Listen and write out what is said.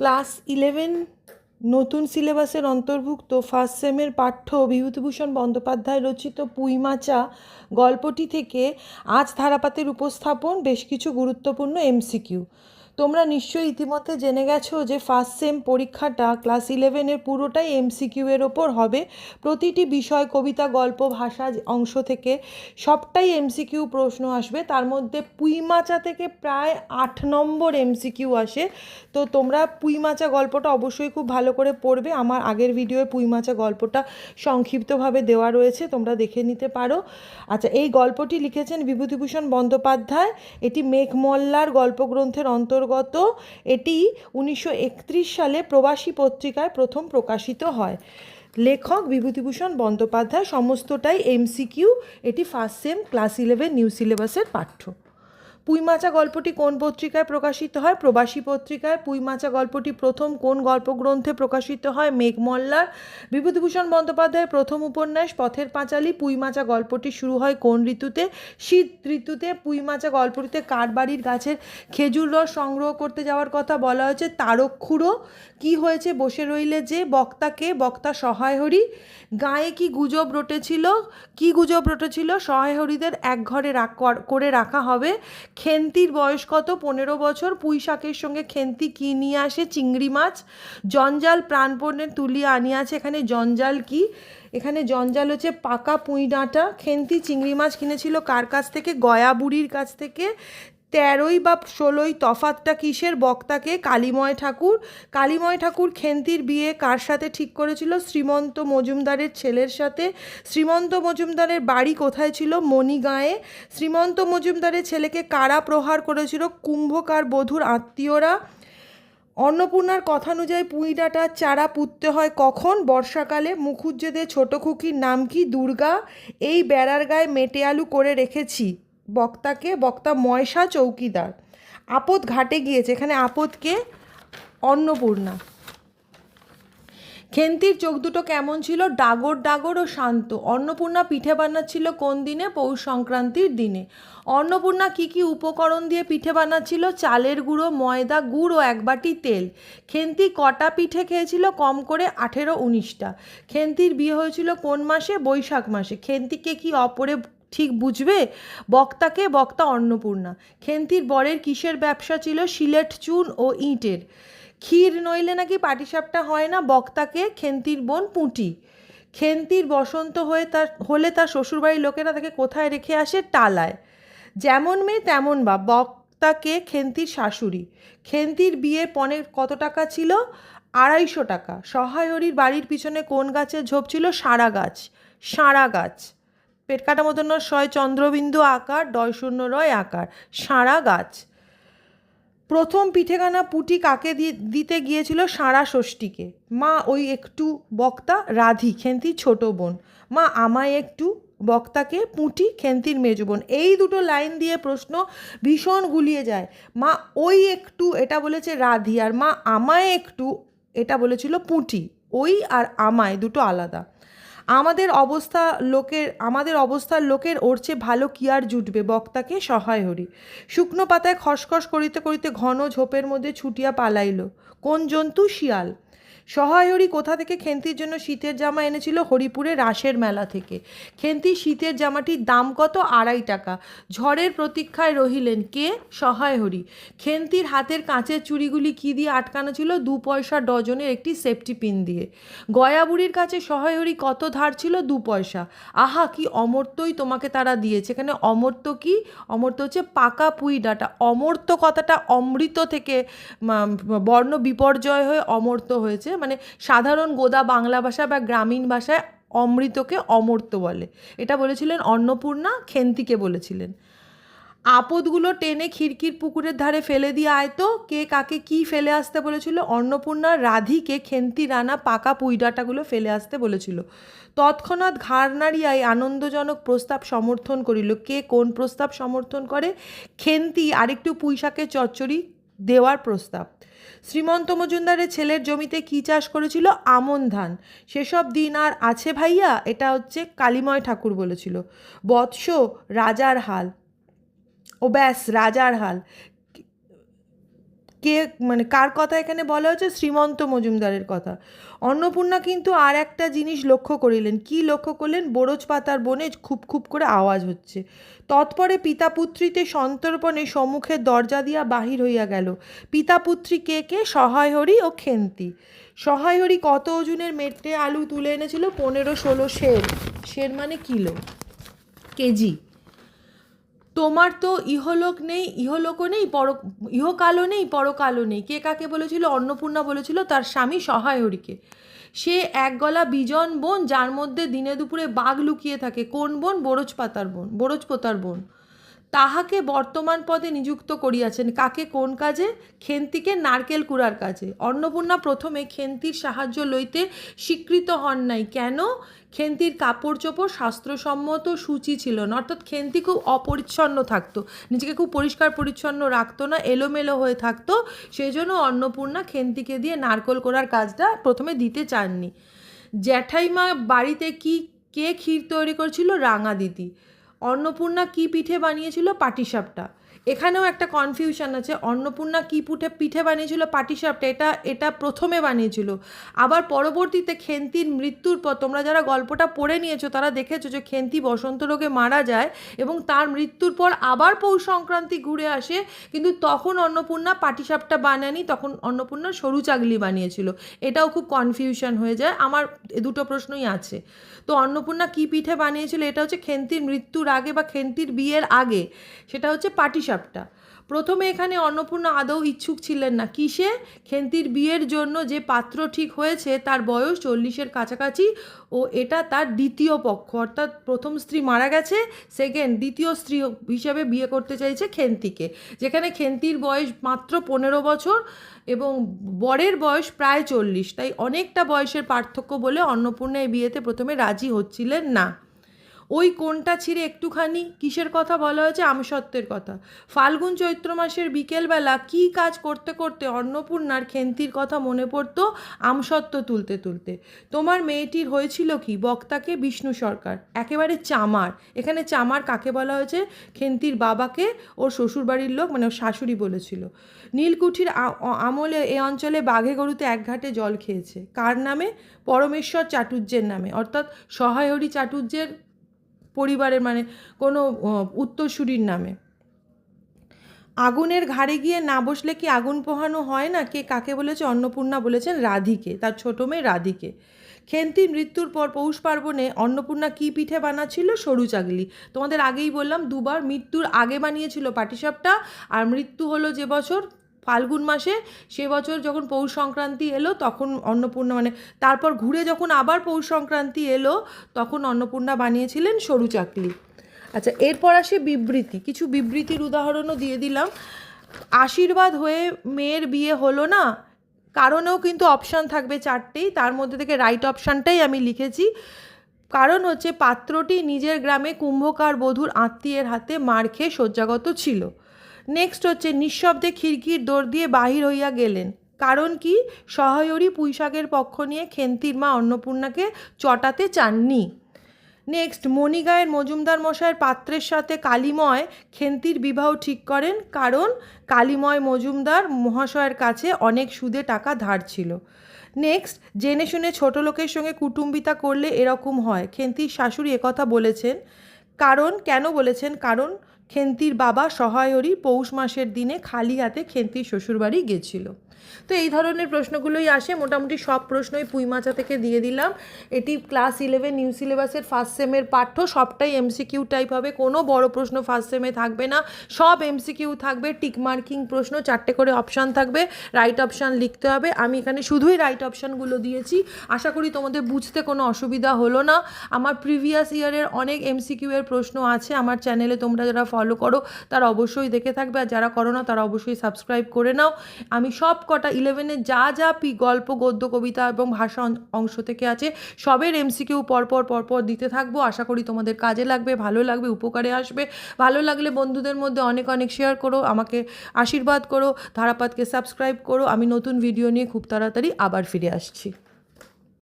Class eleven নতুন সিলেবাসের অন্তর্ভুক্ত ফার্স্ট সেমের পাঠ্য বিভূতিভূষণ বন্দ্যোপাধ্যায় রচিত পুইমাচা গল্পটি থেকে আজ ধারাপাতের উপস্থাপন, বেশ কিছু গুরুত্বপূর্ণ এমসিকিউ। তোমরা নিশ্চয়ই ইতিমধ্যে জেনে গেছো যে ফার্স্ট সেম পরীক্ষাটা ক্লাস ইলেভেনের পুরোটাই এমসিকিউ এর ওপর হবে। প্রতিটি বিষয়, কবিতা, গল্প, ভাষা অংশ থেকে সবটাই এমসিকিউ প্রশ্ন আসবে। তার মধ্যে পুইমাচা থেকে প্রায় আট নম্বর এমসিকিউ আসে। তো তোমরা পুইমাচা গল্পটা অবশ্যই খুব ভালো করে পড়বে। আমার আগের ভিডিওয়ে পুইমাচা গল্পটা সংক্ষিপ্তভাবে দেওয়া রয়েছে, তোমরা দেখে নিতে পারো। আচ্ছা এই গল্পটি লিখেছেন বিভূতিভূষণ বন্দ্যোপাধ্যায়। এটি মেঘমল্লার গল্পগ্রন্থের অন্তর্গত এটি উনিশশো একত্রিশ সালে প্রবাসী পত্রিকায় প্রথম প্রকাশিত হয়। লেখক বিভূতিভূষণ বন্দ্যোপাধ্যায় সমস্তটাই এমসিকিউ এটি first sem class eleven new সিলেবাসের পাঠ্য। পুইমাচা গল্পটি কোন পত্রিকায় প্রকাশিত হয়? প্রবাসী পত্রিকায় পুইমাচা গল্পটি প্রথম কোন গল্পগ্রন্থে প্রকাশিত হয়? মেঘমল্লার বিভূতিভূষণ বন্দ্যোপাধ্যায়ের প্রথম উপন্যাস, পথের পাঁচালী, পুইমাচা গল্পটি শুরু হয় কোন ঋতুতে? শীত ঋতুতে পুইমাচা গল্পটিতে কার বাড়ির গাছের খেজুর রস সংগ্রহ করতে যাওয়ার কথা বলা হয়েছে? তারক্ষুড়ো কি হয়েছে? বসে রইলে যে বক্তাকে বক্তা সহায় হরি গায়ে কি গুজব রটেছিল? কি গুজব রটেছিল? সহায় হরিদের এক ঘরে রাখ করে রাখা হবে। খেন্তির বয়স কত? পনেরো বছর। পুঁই শাকের সঙ্গে খেন্তি কি নিয়ে আসে? চিংড়ি মাছ। জঞ্জাল প্রাণপণে তুলিয়ে আনিয়াছে এখানে। জঞ্জাল কি? এখানে জঞ্জাল হচ্ছে পাকা পুঁই ডাঁটা। খেন্তি চিংড়ি মাছ কিনেছিল কার কাছ থেকে? গয়া বুড়ির কাছ থেকে। তেরোই বা ষোলোই তফাতটা কিসের? বক্তাকে কালীময় ঠাকুর। কালীময় ঠাকুর খেন্তির বিয়ে কার সাথে ঠিক করেছিল? শ্রীমন্ত মজুমদারের ছেলের সাথে। শ্রীমন্ত মজুমদারের বাড়ি কোথায় ছিল? মণিগাঁয়ে। শ্রীমন্ত মজুমদারের ছেলেকে কারা প্রহার করেছিল? কুম্ভকার বধূর আত্মীয়রা। অন্নপূর্ণার কথানুযায়ী পুঁইডাটার চারা পুঁততে হয় কখন? বর্ষাকালে। মুখুজ্জেদের ছোট খুকির নাম কি? দুর্গা। এই বেড়ার গায়ে মেটে আলু করে রেখেছি। বক্তাকে, বক্তা ময়সা চৌকিদার। আপদ ঘাটে গিয়েছে এখানে আপদকে অন্নপূর্ণা। খেন্তির চোখ দুটো কেমন ছিল? ডাগর ডাগর ও শান্ত। অন্নপূর্ণা পিঠে বানাচ্ছিল কোন দিনে? পৌষ সংক্রান্তির দিনে। অন্নপূর্ণা কি কি উপকরণ দিয়ে পিঠে বানাচ্ছিল চালের গুঁড়ো, ময়দা, গুড় ও এক বাটি তেল। খেন্তি কটা পিঠে খেয়েছিল? কম করে আঠেরো, উনিশটা। খেন্তির বিয়ে হয়েছিল কোন মাসে? বৈশাখ মাসে। খেন্তিকে কি অপরে ঠিক বুঝবে? বক্তাকে বক্তা অন্নপূর্ণা। খেন্তির বরের কিসের ব্যবসা ছিল সিলেট চুন ও ইঁটের। ক্ষীর নইলে নাকি পাটিসাপটা হয় না বক্তাকে, খেন্তির বোন পুঁটি। খেন্তির বসন্ত হয়ে তার, হলে তার শ্বশুরবাড়ির লোকেরা তাকে কোথায় রেখে আসে? টালায়। যেমন মেয়ে, তেমন বা বক্তাকে খেন্তির শাশুড়ি। খেন্তির বিয়ে পনেরো কত টাকা ছিল? আড়াইশো টাকা। সহায়রীর বাড়ির পিছনে কোন গাছের ঝোপ ছিল? সারা গাছ। সাঁড়া গাছ। পেট কাটা মতন শয় চন্দ্রবিন্দু আকার ডয় শূন্য রয় আকার সাঁড়া গাছ। প্রথম পিঠেখানা পুটি কাকে দিতে গিয়েছিল? সাঁড়া ষষ্ঠীকে। মা ওই একটু বক্তা, রাধি খেন্তি ছোট বোন। মা আমায় একটু বক্তাকে, পুঁটি খেন্তির মেজ বোন। এই দুটো লাইন দিয়ে প্রশ্ন ভীষণ গুলিয়ে যায়। মা ওই একটু এটা বলেছে রাধি আর মা আমায় একটু এটা বলেছিল পুঁটি। ওই আর আমায় দুটো আলাদা। আমাদের অবস্থা লোকের, আমাদের অবস্থার লোকের ওর চেয়ে ভালো কি আর জুটবে? বক্তাকে সহায় হরি। শুকনো পাতায় খসখস করিতে করিতে ঘন ঝোপের মধ্যে ছুটিয়া পালাইল। কোন জন্তু? শিয়াল। সহায়রি কোথা থেকে খেন্তির জন্য শীতের জামা এনেছিল? হরিপুরে রাসের মেলা থেকে। খেন্তি, শীতের জামাটির দাম কত? আড়াই টাকা। ঝড়ের প্রতীক্ষায় রহিলেন কে? সহায় হরি খেন্তির হাতের কাঁচের চুড়িগুলি কী দিয়ে আটকানো ছিল? দু পয়সা ডজনের একটি সেফটি পিন দিয়ে। গয়াবুড়ির কাছে সহায়হরি কত ধার ছিল? দু পয়সা। আহা, কি অমর্তই তোমাকে তারা দিয়েছে। এখানে অমর্ত কি? অমর্ত হচ্ছে পাকা পুই ডাটা। অমর্ত্য কথাটা অমৃত থেকে বর্ণ বিপর্যয় হয়ে অমর্ত হয়েছে। মানে সাধারণ গোদা বাংলা ভাষা বা গ্রামীণ ভাষায় অমৃতকে অমর্ত্য বলে। এটা বলেছিলেন অন্নপূর্ণা খেন্তিকে বলেছিলেন। আপদগুলো টেনে খিড়কির পুকুরের ধারে ফেলে দিয়ে আয় তো। কে কাকে কি ফেলে আসতে বলেছিল? অন্নপূর্ণা রাধিকে খেন্তি, রানা, পাকা পুইডাটাগুলো ফেলে আসতে বলেছিল। তৎক্ষণাৎ ঘাড় নাড়িয়ায় আনন্দজনক প্রস্তাব সমর্থন করিল। কে কোন প্রস্তাব সমর্থন করে? খেন্তি আরেকটু পুঁইশাকের চচ্চড়ি দেওয়ার প্রস্তাব। শ্রীমন্ত মজুমদারের ছেলের জমিতে কী চাষ করেছিল? আমন ধান। সেসব দিন আর আছে ভাইয়া? এটা হচ্ছে কালিময় ঠাকুর বলেছিল। বৎস রাজার হাল। ও ব্যাস, রাজার হাল। কে মানে কার কথা এখানে বলা হচ্ছে শ্রীমন্ত মজুমদারের কথা। অন্নপূর্ণা কিন্তু আর একটা জিনিস লক্ষ্য করিলেন। কি লক্ষ্য করলেন? বরজ পাতার বনে খুব খুব করে আওয়াজ হচ্ছে। তৎপরে পিতাপুত্রীতে সন্তর্পণে সম্মুখের দরজা দিয়া বাহির হইয়া গেল। পিতাপুত্রী কে কে? সহায় হরি ও খেন্তি। সহায় হরি কত ওজনের মেটে আলু তুলে এনেছিল? পনেরো, ষোলো, শের। শের মানে কিলো? কেজি। তোমার তো ইহলোক নেই, ইহলোকও নেই, পর, ইহকালও নেই, পরকালও নেই। কে কাকে বলেছিল? অন্নপূর্ণা বলেছিল, তার স্বামী সহায়রীকে সে এক গলা বিজন বোন, যার মধ্যে দিনে দুপুরে বাঘ লুকিয়ে থাকে। কোন বোন? বরজ পাতার বোন, বরজ পোতার বোন। তাহাকে বর্তমান পদে নিযুক্ত করিয়াছেন। কাকে? কোন কাজে? খেন্তিকে নারকেল কুড়ার কাজে। অন্নপূর্ণা প্রথমে খেন্তির সাহায্য লইতে স্বীকৃত হন নাই। কেন? খেন্তির কাপড় চোপড় শাস্ত্রসম্মত সূচি ছিল না। অর্থাৎ খেন্তি খুব অপরিচ্ছন্ন থাকতো। নিজেকে খুব পরিষ্কার পরিচ্ছন্ন রাখতো না, এলোমেলো হয়ে থাকতো। সেই জন্য অন্নপূর্ণা খেন্তিকে দিয়ে নারকল করার কাজটা প্রথমে দিতে চাননি। জ্যাঠাইমা বাড়িতে কি কে ক্ষীর তৈরি করেছিল? রাঙা দিদি। অন্নপূর্ণা কি পিঠে বানিয়েছিল? পাটিসাপটা। এখানেও একটা কনফিউশন আছে। অন্নপূর্ণা কি পুঠে, পিঠে বানিয়েছিল? পাটিসাপটা। এটা এটা প্রথমে বানিয়েছিল। আবার পরবর্তীতে খেন্তির মৃত্যুর পর তোমরা যারা গল্পটা পড়ে নিয়েছো, তারা দেখেছ যে খেন্তি বসন্ত রোগে মারা যায় এবং তার মৃত্যুর পর আবার পৌষ সংক্রান্তি ঘুরে আসে। কিন্তু তখন অন্নপূর্ণা পাটিসাপটা বানায়নি। তখন অন্নপূর্ণা সরু চাগলি বানিয়েছিল। এটাও খুব কনফিউশন হয়ে যায়। আমার দুটো প্রশ্নই আছে। তো অন্নপূর্ণা কী পিঠে বানিয়েছিল? এটা হচ্ছে খেন্তির মৃত্যুর আগে বা খেন্তির বিয়ের আগে, সেটা হচ্ছে পাটিসাপটা। প্রথমে এখানে অন্নপূর্ণা আদৌ ইচ্ছুক ছিলেন না। কিসে? খেন্তির বিয়ের জন্য যে পাত্র ঠিক হয়েছে, তার বয়স চল্লিশের কাছাকাছি ও এটা তার দ্বিতীয় পক্ষ। অর্থাৎ প্রথম স্ত্রী মারা গেছে সেকেন্ড দ্বিতীয় স্ত্রী হিসাবে বিয়ে করতে চাইছে খেন্তিকে যেখানে খেন্তির বয়স মাত্র পনেরো বছর এবং বরের বয়স প্রায় চল্লিশ। তাই অনেকটা বয়সের পার্থক্য বলে অন্নপূর্ণা এই বিয়েতে প্রথমে রাজি হচ্ছিলেন না। ওই কোনটা ছিঁড়ে একটুখানি কিসের কথা বলা হয়েছে? আমসত্ত্বের কথা। ফাল্গুন চৈত্র মাসের বিকেলবেলা কী কাজ করতে করতে অন্নপূর্ণার খেন্তির কথা মনে পড়তো আমসত্ত্ব তুলতে তুলতে। তোমার মেয়েটির হয়েছিল কি? বক্তাকে বিষ্ণু সরকার। একেবারে চামার। এখানে চামার কাকে বলা হয়েছে? খেন্তির বাবাকে ওর শ্বশুরবাড়ির লোক মানে ওর শাশুড়ি বলেছিল। নীলকুঠির আমলে এ অঞ্চলে বাঘে গরুতে এক ঘাটে জল খেয়েছে। কার নামে? পরমেশ্বর চাটুর্যের নামে। অর্থাৎ সহায়রী চাটুর্যের পরিবারের মানে কোনো উত্তরসূরির নামে। আগুনের ঘাড়ে গিয়ে না বসলে কি আগুন পোহানো হয় না? কে কাকে বলেছে? অন্নপূর্ণা বলেছেন রাধিকে, তার ছোটো মেয়ে রাধিকে। খেন্তি মৃত্যুর পর পৌষ পার্বণে অন্নপূর্ণা কী পিঠে বানাচ্ছিল? সরু চাগলি। তোমাদের আগেই বললাম, দুবার মৃত্যুর আগে বানিয়েছিল পাটিসাপটা, আর মৃত্যু হলো যে বছর? ফাল্গুন মাসে সে বছর যখন পৌষ সংক্রান্তি এলো, তখন অন্নপূর্ণা মানে তারপর ঘুরে যখন আবার পৌষ সংক্রান্তি এলো, তখন অন্নপূর্ণা বানিয়েছিলেন সরু চাকলি। আচ্ছা এরপর আসে বিবৃতি। কিছু বিবৃতির উদাহরণও দিয়ে দিলাম। আশীর্বাদ হয়ে মেয়ের বিয়ে হলো না, কারণেও কিন্তু অপশান থাকবে চারটেই, তার মধ্যে থেকে রাইট অপশানটাই আমি লিখেছি। কারণ হচ্ছে, পাত্রটি নিজের গ্রামে কুম্ভকার বধূর আত্মীয়ের হাতে মার খেয়ে শয্যাগত ছিল। নেক্সট হচ্ছে, নিঃশব্দে খিড়কির দোর দিয়ে বাহির হইয়া গেলেন। কারণ কি? সহায়রী পুঁইশাকের পক্ষ নিয়ে খেন্তির মা অন্নপূর্ণাকে চটাতে চাননি। নেক্সট মণিগায়ের মজুমদার মশাইয়ের পাত্রের সাথে কালিময় খেন্তির বিবাহ ঠিক করেন। কারণ, কালিময় মজুমদার মহাশয়ের কাছে অনেক সুদে টাকা ধার ছিল। নেক্সট জেনে শুনে ছোট লোকের সঙ্গে কুটুম্বিতা করলে এরকম হয়। খেন্তির শাশুড়ি একথা বলেছেন কারণ, কেন বলেছেন? কারণ, খেন্তির বাবা সহায়রী পৌষ মাসের দিনে খালি হাতে খেন্তির শ্বশুরবাড়ি গেছিল। তো এই ধরনের প্রশ্নগুলোই আসে। মোটামুটি সব প্রশ্নই পুইমাচা থেকে দিয়ে দিলাম। এটি ক্লাস ইলেভেন নিউ সিলেবাসের ফার্স্ট সেমের পাঠ্য। সবটাই এমসিকিউ টাইপ হবে। কোনো বড় প্রশ্ন ফার্স্ট সেমে থাকবে না। সব এমসিকিউ থাকবে। টিক মার্কিং প্রশ্ন, চারটে করে অপশান থাকবে। রাইট অপশান লিখতে হবে। আমি এখানে শুধুই রাইট অপশানগুলো দিয়েছি। আশা করি তোমাদের বুঝতে কোনো অসুবিধা হলো না। আমার প্রিভিয়াস ইয়ারের অনেক এমসিকিউ এর প্রশ্ন আছে। আমার চ্যানেলে তোমরা যারা ফলো করো, তারা অবশ্যই দেখে থাকবে। আর যারা করো না, তারা অবশ্যই সাবস্ক্রাইব করে নাও। আমি সব কটা ইলেভেনে যা যা পি, গল্প, গদ্য, কবিতা এবং ভাষা অংশ থেকে আছে, সবের এমসিকিউ পরপর পরপর দিতে থাকব। আশা করি তোমাদের কাজে লাগবে, ভালো লাগবে, উপকারে আসবে। ভালো লাগলে বন্ধুদের মধ্যে অনেক অনেক শেয়ার করো, আমাকে আশীর্বাদ করো, ধারাপাতকে সাবস্ক্রাইব করো। আমি নতুন ভিডিও নিয়ে খুব তাড়াতাড়ি আবার ফিরে আসছি।